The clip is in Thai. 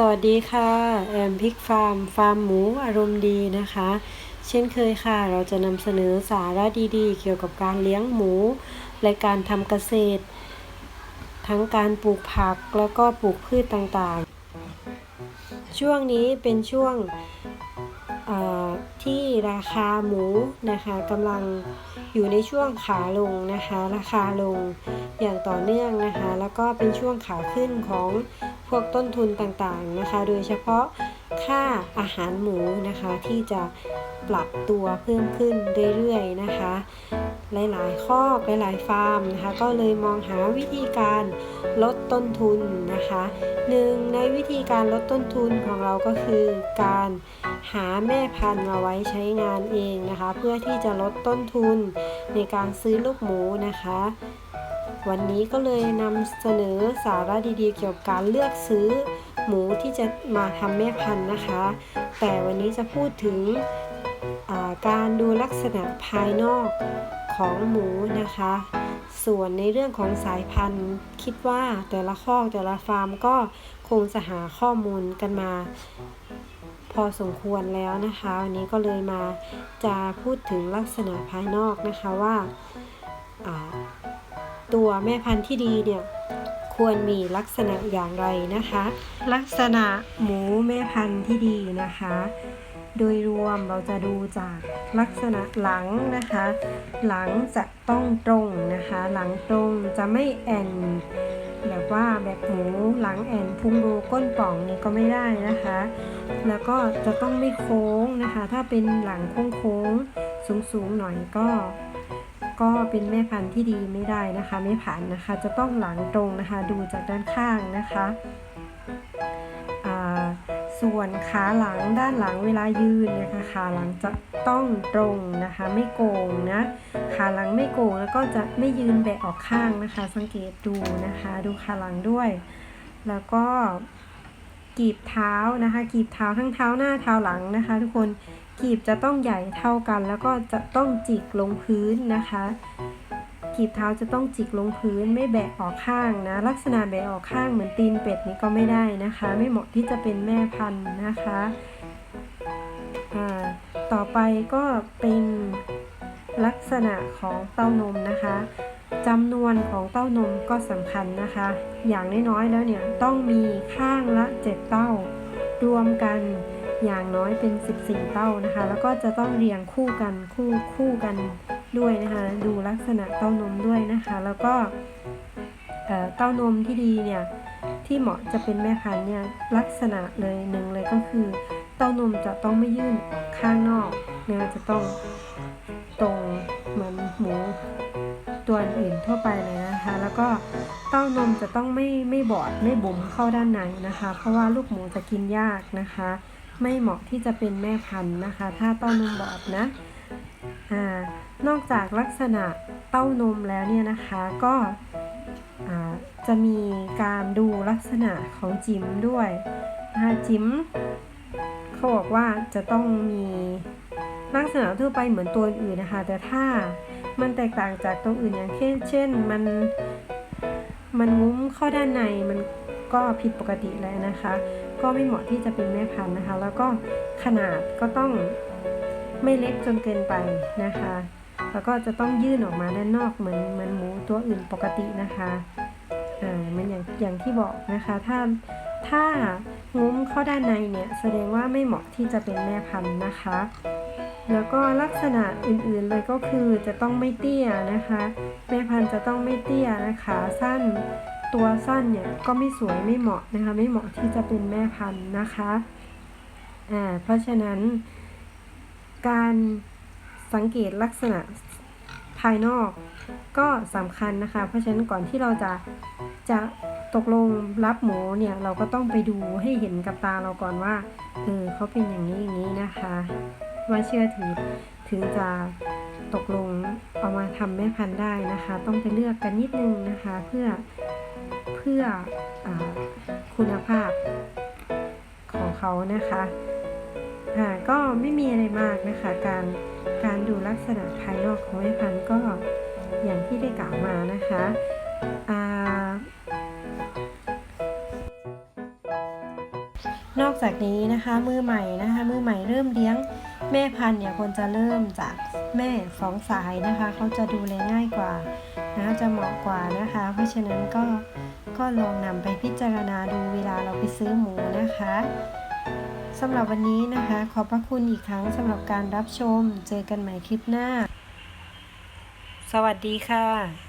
สวัสดีค่ะแอมพิกฟาร์ม ฟาร์มหมูอารมณ์ดีนะคะ เช่นเคยค่ะ เราจะนำเสนอสาระดีๆ เกี่ยวกับการเลี้ยงหมู และการทำเกษตร ทั้งการปลูกผักแล้วก็ปลูกพืชต่างๆ ช่วงนี้เป็นช่วงที่ราคาหมูนะคะกำลังอยู่ในช่วงขาลงนะคะ ราคาลงอย่างต่อเนื่องนะคะ แล้วก็เป็นช่วงขาขึ้นของ พวกต้นทุนต่างๆนะคะ โดยเฉพาะค่าอาหารหมูนะคะที่จะปรับตัวเพิ่มขึ้นเรื่อยๆนะคะ หลายๆคอหลายๆฟาร์มนะคะก็เลยมองหาวิธีการลดต้นทุนนะคะหนึ่งในวิธีการลดต้นทุนของเราก็คือการหาแม่พันธุ์มาไว้ใช้งานเองนะคะ เพื่อที่จะลดต้นทุนในการซื้อลูกหมูนะคะ วันนี้ก็เลยนำเสนอสาระดีๆ เกี่ยวกับการเลือกซื้อหมูที่จะมาทำแม่พันธุ์นะคะ แต่วันนี้จะพูดถึงาการดูลักษณะภายนอกของหมูนะคะ ส่วนในเรื่องของสายพันธุ์ คิดว่าแต่ละข้อแต่ละฟาร์มก็คงจะหาข้อมูลกันมา พอสมควรแล้วนะคะวันนี้ก็เลยมาจะพูดถึงลักษณะภายนอกนะคะว่า ตัวแม่พันธุ์ที่ดีเนี่ยควรมีลักษณะอย่างไรนะคะ ลักษณะหมูแม่พันธุ์ที่ดีนะคะ โดยรวมเราจะดูจากลักษณะหลังนะคะ หลังจะต้องตรงนะคะ หลังตรงจะไม่แอนแบบว่าแบบหมูหลังแอนพุงโรก้นป่องนี่ก็ไม่ได้นะคะ แล้วก็จะต้องไม่โค้งนะคะ ถ้าเป็นหลังโค้งๆสูงๆหน่อยก็ ก็เป็นแม่พันธุ์ที่ดีไม่ได้นะคะไม่ผ่านนะคะ จะต้องหลังตรงนะคะดูจากด้านข้างนะคะส่วนขาหลังด้านหลังเวลายืนนะคะขาหลังจะต้องตรงนะคะ ไม่โกงนะขาหลังไม่โกงแล้วก็จะไม่ยืนแบะออกข้างนะคะ สังเกตดูนะคะ ดูขาหลังด้วย แล้วก็ กีบเท้านะคะ กีบเท้าทั้งเท้าหน้าเท้าหลังนะคะ ทุกคนกีบจะต้องใหญ่เท่ากัน แล้วก็จะต้องจิกลงพื้นนะคะ กีบเท้าจะต้องจิกลงพื้นไม่แบะออกข้างนะ ลักษณะแบะออกข้างเหมือนตีนเป็ดนี่ก็ไม่ได้นะคะ ไม่เหมาะที่จะเป็นแม่พันธุ์นะคะต่อไปก็เป็นลักษณะของเต้านมนะคะ จำนวนของเต้านมก็สำคัญนะคะ อย่างน้อยๆแล้วเนี่ยต้องมีข้างละ 7 เต้า รวมกันอย่างน้อยเป็น 14 เต้านะคะ แล้วก็จะต้องเรียงคู่กันคู่คู่กันด้วยนะคะ ดูลักษณะเต้านมด้วยนะคะ แล้วก็เต้านมที่ดีเนี่ยที่เหมาะจะเป็นแม่พันธุ์เนี่ยลักษณะเลยหนึ่งเลยก็คือ เต้านมจะต้องไม่ยื่นออกข้างนอกนะคะจะต้อง ตัวอื่นทั่วไปเลยนะคะ แล้วก็เต้านมจะต้องไม่ไม่บอดไม่บุ๋มเข้าด้านในนะคะ เพราะว่าลูกหมูจะกินยากนะคะ ไม่เหมาะที่จะเป็นแม่พันธุ์นะคะ ถ้าเต้านมบอดนะอ่านอกจากลักษณะเต้านมแล้วเนี่ยนะคะก็จะมีการดูลักษณะของจิ๋มด้วยนะคะจิ๋มเขาบอกว่าจะต้องมีลักษณะทั่วไปเหมือนตัวอื่นนะคะ แต่ถ้า มันแตกต่างจากตัวอื่นอย่างเช่นเช่นมันมันงุ้มเข้าด้านในมันก็ผิดปกติแล้วนะคะ ก็ไม่เหมาะที่จะเป็นแม่พันธุ์นะคะ แล้วก็ขนาดก็ต้องไม่เล็กจนเกินไปนะคะ แล้วก็จะต้องยื่นออกมาด้านนอกเหมือนเหมือนหมูตัวอื่นปกตินะคะอ่ามันอย่างอย่างที่บอกนะคะ ถ้าถ้างุ้มเข้าด้านในเนี่ยแสดงว่าไม่เหมาะที่จะเป็นแม่พันธุ์นะคะ แล้วก็ลักษณะอื่นๆเลยก็คือจะต้องไม่เตี้ยนะคะแม่พันธุ์จะต้องไม่เตี้ยนะคะสั้นตัวสั้นเนี่ยก็ไม่สวยไม่เหมาะนะคะ ไม่เหมาะที่จะเป็นแม่พันธุ์นะคะอ่าเพราะฉะนั้น การสังเกตลักษณะภายนอกก็สำคัญนะคะ เพราะฉะนั้นก่อนที่เราจะจะตกลงรับหมูเนี่ยเราก็ต้องไปดูให้เห็นกับตาเราก่อนว่าเออเขาเป็นอย่างนี้อย่างนี้นะคะ ว่าเชื่อถือถึงจะตกลงเอามาทำแม่พันธุ์ได้นะคะ ต้องไปเลือกกันนิดนึงนะคะเพื่อเพื่ออคุณภาพของเขานะคะอ่าก็ไม่มีอะไรมากนะคะ การการดูลักษณะภายนอกของแม่พันธุ์ก็อย่างที่ได้กล่าวมานะคะอนอกจากนี้นะคะมือใหม่นะคะมือใหม่เริ่มเลี้ยง แม่พันธุ์เนี่ยควรจะเริ่มจากแม่สองสายนะคะเขาจะดูแลง่ายกว่านะคะจะเหมาะกว่านะคะ เพราะฉะนั้นก็ก็ลองนำไปพิจารณาดูเวลาเราไปซื้อหมูนะคะสำหรับวันนี้นะคะ ขอบพระคุณอีกครั้งสำหรับการรับชม เจอกันใหม่คลิปหน้า สวัสดีค่ะ